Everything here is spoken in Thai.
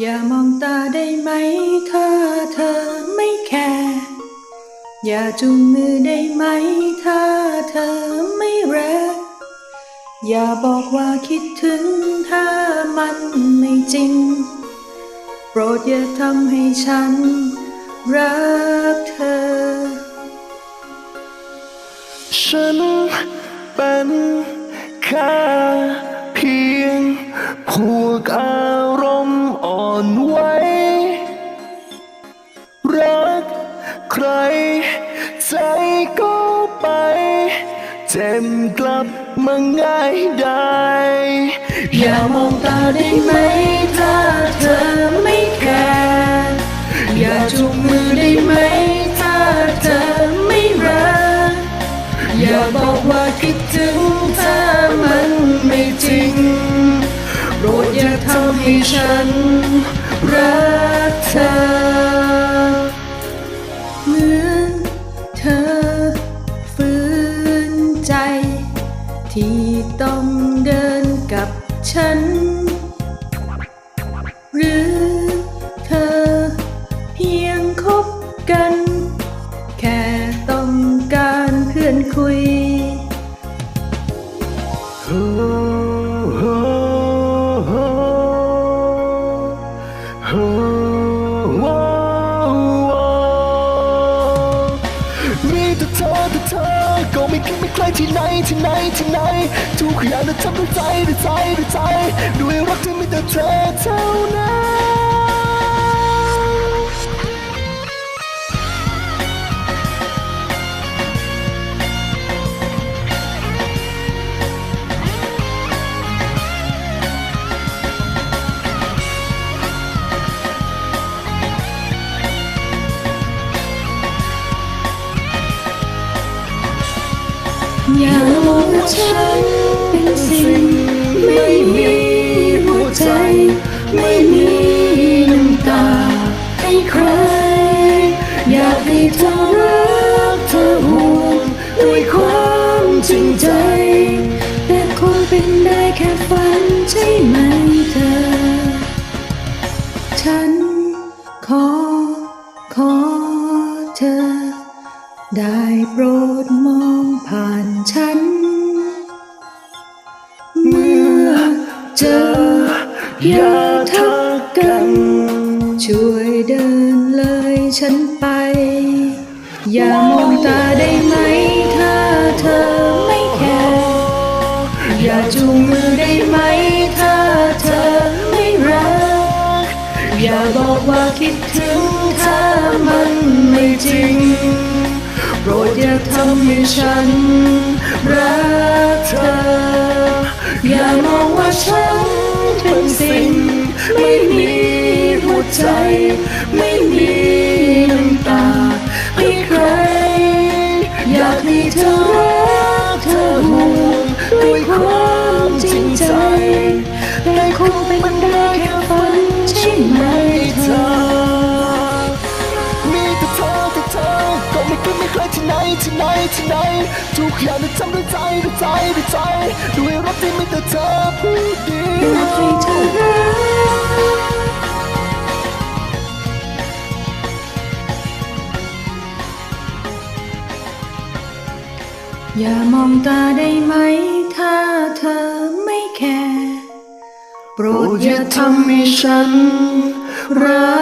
อย่ามองตาได้ไหม ถ้าเธอไม่แคร์อย่าจูงมือได้ไหม ถ้าเธอไม่รัก อย่าบอกว่าคิดถึงถ้ามันไม่จริง โปรดอย่าทำให้ฉัน รักเธอ ฉันเป็นแค่เพียงพวกอา ใครใจก็ไป เจ็บกลับมาง่ายได้ อย่ามองตาได้ไหมถ้าเธอไม่แคร์อย่าจูงมือได้ไหมถ้าเธอไม่รัก อย่าบอกว่าคิดถึงถ้ามันไม่จริงโปรดอย่าทำให้ฉันรักเธอ ฉัน หรือเธอเพียงคบกัน แค่ต้องการเพื่อนคุยโอ้โอ้โอ้โอ้โอ้มีแต่เธอแต่เธอ ใครที่ไหนที่ไหนที่ไหนทุกอย่างจะทำด้วยใจด้วยใจด้วยใจด้วยรักที่มีแต่เธอเท่านั้น อย่ามองฉันเป็นสิ่งไม่มีหัวใจ ไม่มีน้ำตาให้ใคร อยากให้เธอ ได้โปรดมองผ่านฉัน เมื่อเจออย่าทักกัน ช่วยเดินเลยฉันไป อย่ามองตาได้ไหม ถ้าเธอไม่แคร์อย่าจูงมือได้ไหม ถ้าเธอไม่รัก อย่าบอกว่าคิดถึงถ้ามันไม่จริง โปรดอย่าทำให้ฉันรักเธอ อย่ามองว่าฉันเป็นสิ่ง ไม่มีหัวใจไม่ ที่ไหนที่ไหนที่ไหนทุกอย่างจะทำด้วยใจด้วยใจด้วยใจด้วยรักที่มีแต่เธอผู้เดียอยากให้วเธอรักอย่ามองตาได้ไหม ถ้าเธอไม่แคร์โปรโปรดดออย่าย่าทำทำให้ฉันรั